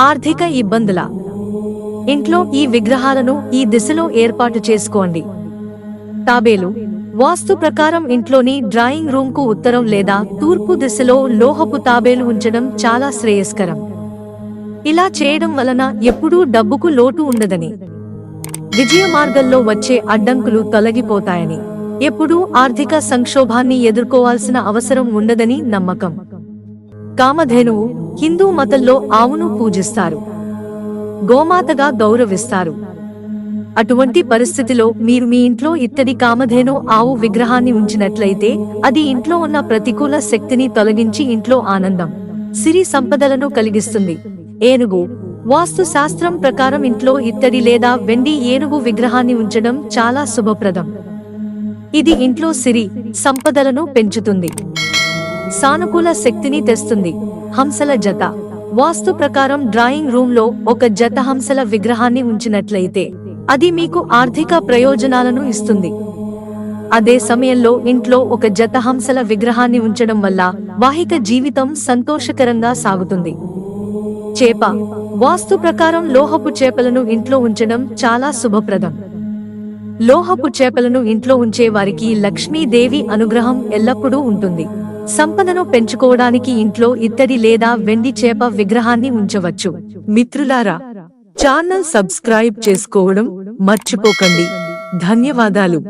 ఆర్థిక ఇబ్బందుల. ఇంట్లో ఈ విగ్రహాలను ఈ దిశలో ఏర్పాటు చేసుకోండి. తాబేలు వాస్తు ప్రకారం ఇంట్లోని డ్రాయింగ్ రూమ్కు ఉత్తరం లేదా తూర్పు దిశలో లోహపు తాబేలు ఉంచడం చాలా శ్రేయస్కరం. ఇలా చేయడం వలన ఎప్పుడూ డబ్బుకు లోటు ఉండదని. విజయ మార్గంలో వచ్చే అడ్డంకులు తొలగిపోతాయని. ఎప్పుడూ ఆర్థిక సంక్షోభాన్ని ఎదుర్కోవాల్సిన అవసరం ఉండదని నమ్మకం. కామధేనువు హిందూ మతంలో ఆవును పూజిస్తారు. గోమాతగా గౌరవిస్తారు. అటువంటి పరిస్థితిలో మీరు మీ ఇంట్లో ఇత్తడి కామధేను ఆవు విగ్రహాన్ని ఉంచినట్లయితే అది ఇంట్లో ఉన్న ప్రతికూల శక్తిని తొలగించి ఇంట్లో ఆనందం సిరి సంపదలను కలిగిస్తుంది. ఏనుగు వాస్తు శాస్త్రం ప్రకారం ఇంట్లో ఇత్తడి లేదా వెండి ఏనుగు విగ్రహాన్ని ఉంచడం చాలా శుభప్రదం. ఇది ఇంట్లో సిరి సంపదలను పెంచుతుంది. సానుకూల శక్తిని తెస్తుంది. హంసల జత. వాస్తు ప్రకారం డ్రాయింగ్ రూమ్లో ఒక జత హంసల విగ్రహాన్ని ఉంచినట్లయితే అది మీకు ఆర్థిక ప్రయోజనాలను ఇస్తుంది. అదే సమయంలో ఇంట్లో ఒక జత హంసల విగ్రహాన్ని ఉంచడం వల్ల వాహిక జీవితం సంతోషకరంగా సాగుతుంది. చేప. వాస్తు ప్రకారం లోహపు చేపలను ఇంట్లో ఉంచడం చాలా శుభప్రదం. లోహపు చేపలను ఇంట్లో ఉంచే వారికి లక్ష్మీదేవి అనుగ్రహం ఎల్లప్పుడూ ఉంటుంది. సంపదను పెంచుకోవడానికి ఇంట్లో ఇత్తడి లేదా వెండి చేప విగ్రహాన్ని ఉంచవచ్చు. మిత్రులారా ఛానల్ సబ్స్క్రైబ్ చేసుకోవడం మర్చిపోకండి. ధన్యవాదాలు.